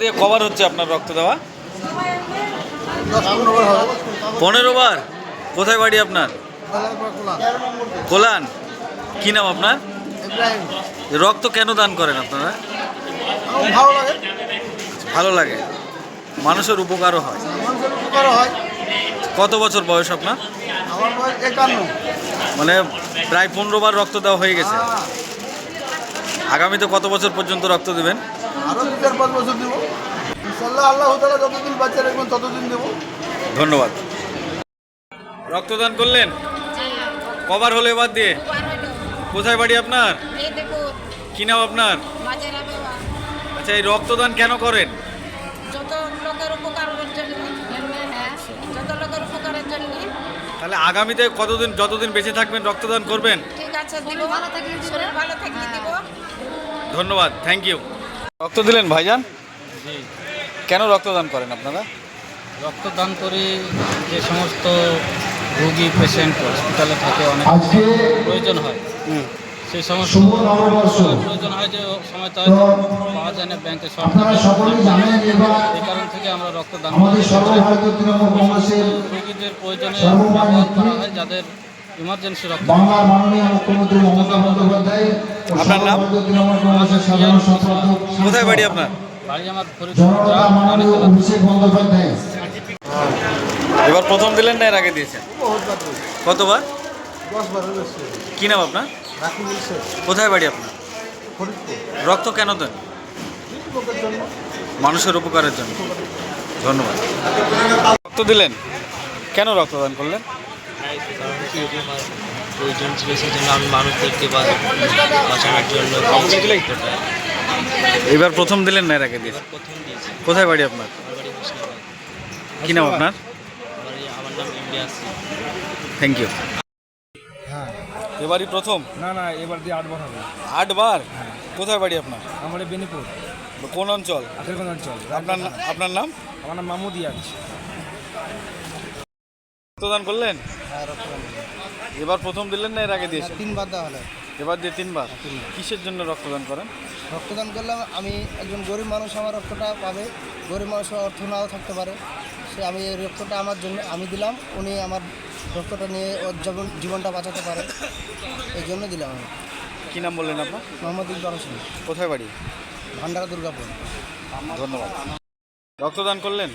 দিয়ে কবার হচ্ছে আপনার রক্ত দেওয়া? পনেরো বার কোথায় বাড়ি আপনার? কোলান। কি নাম আপনার? রক্ত কেন দান করেন আপনারা? ভালো লাগে। ভালো লাগে মানুষের উপকারও হয়। কত বছর বয়স আপনার? মানে প্রায় পনেরো বার রক্ত দেওয়া হয়ে গেছে। আগামীতে কত বছর পর্যন্ত রক্ত দেবেন? আরও দু চার পাঁচ বছর দেবো। ইনশাল্লাহ আল্লাহ তালা যতদিন বাচ্চা রাখবেন ততদিন দেবো। ধন্যবাদ। রক্তদান করলেন? কবার হলো এবার দিয়ে? কোথায় বাড়ি আপনার? কি নাম আপনার? আচ্ছা এই রক্তদান কেন করেন? হ্যাঁ তাহলে আগামীতে কতদিন যতদিন বেঁচে থাকবেন রক্তদান করবেন? ঠিক আছে ভালো শরীর ভালো থাকলে দিব। ধন্যবাদ থ্যাংক ইউ রক্ত দিলেন ভাইজান? জি। কেন রক্তদান করেন আপনারা? রক্তদান করে যে সমস্ত রোগী পেশেন্ট হসপিটালে থাকে অনেক প্রয়োজন হয়। সেই সমস্ত প্রয়োজন হয় যে সময় তো হয়তো পাওয়া যায় না ব্যাংকে এই কারণ থেকে আমরা রক্তদান রোগীদের প্রয়োজনে ব্যবহার করা হয় যাদের ইমার্জেন্সি রক্ত বাংলার মাননীয় মুখ্যমন্ত্রী মমতা বন্দ্যোপাধ্যায় আপনার নাম? তৃণমূল কংগ্রেসের সাধারণ সম্পাদক কোথায় বাড়ি আপনার? বাড়ি আমার জনতা মাননীয় অভিষেক বন্দ্যোপাধ্যায়। এবার প্রথম দিলেন না এর আগে দিয়েছেন। কতবার? কি নাম আপনার? কোথায় বাড়ি আপনার? রক্ত কেন দেন? মানুষের উপকারের জন্য। ধন্যবাদ। রক্ত দিলেন? কেন রক্তদান করলেন? প্রয়োজন ছিল সেই জন্য আমি মানুষদেরকে বাঁচানোর জন্য এবার প্রথম দিলেন না এর আগে প্রথম দিয়েছি কোথায় বাড়ি আপনার? কি নাম আপনার? আমার নাম ইমরিয়াস থ্যাংক ইউ হ্যাঁ এবারই প্রথম? না না এবার দিয়ে আটবার হবে। আটবার? কোথায় বাড়ি আপনার? আমার বেনিপুর। কোন অঞ্চল? আখেরগঞ্জ অঞ্চল। আপনার আপনার নাম? আমার নাম মামুদ ইয়াজ রক্তদান করলেন? হ্যাঁ এবার প্রথম দিলেন না এর আগে দিয়েছেন? তিনবার দেওয়া হলো। এবার দিয়ে তিনবার? কিসের জন্য রক্তদান করেন? রক্তদান করলাম আমি একজন গরিব মানুষ আমার রক্তটা পাবে। গরিব মানুষের অর্থ নাও থাকতে পারে। সে আমি এই রক্তটা আমার জন্য আমি দিলাম উনি আমার রক্তটা নিয়ে ওর জীবন জীবনটা বাঁচাতে পারে। এই জন্য দিলাম আমি। কি নাম বললেন আপনার? মোহাম্মদ ইকবাল হোসেন। কোথায় বাড়ি? ভান্ডারা দুর্গাপুর। ধন্যবাদ। রক্তদান করলেন?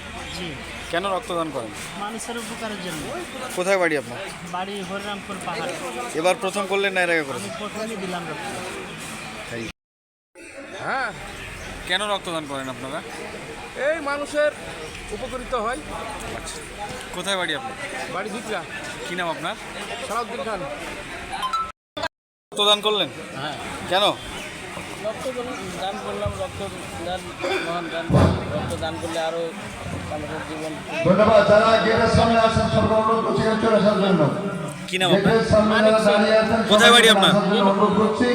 কেন রক্তদান করেন? মানুষের উপকারের জন্য। কোথায় বাড়ি আপনার? বাড়ি হরিরামপুর পাহাড়। এবার প্রথম করলেন না এর আগে করেছেন? প্রথমে দিলাম রক্ত হ্যাঁ। কেন রক্তদান করেন আপনারা? এই মানুষের উপকৃত হয়। কোথায় বাড়ি আপনার? বাড়ি ভিতরা কি নাম আপনার? সালাউদ্দিন খান। রক্তদান করলেন? হ্যাঁ। কেন? দান করলাম রক্ত দান মহান দান রক্ত দান করলে আরও মানুষের জীবন ধন্যবাদ যারা গেটের সামনে আসেন সর্ব অনুরোধ করছি চলে আসার জন্য। কি নাম আপনার? কোথায় বাড়ি আপনার? অনুরোধ করছি।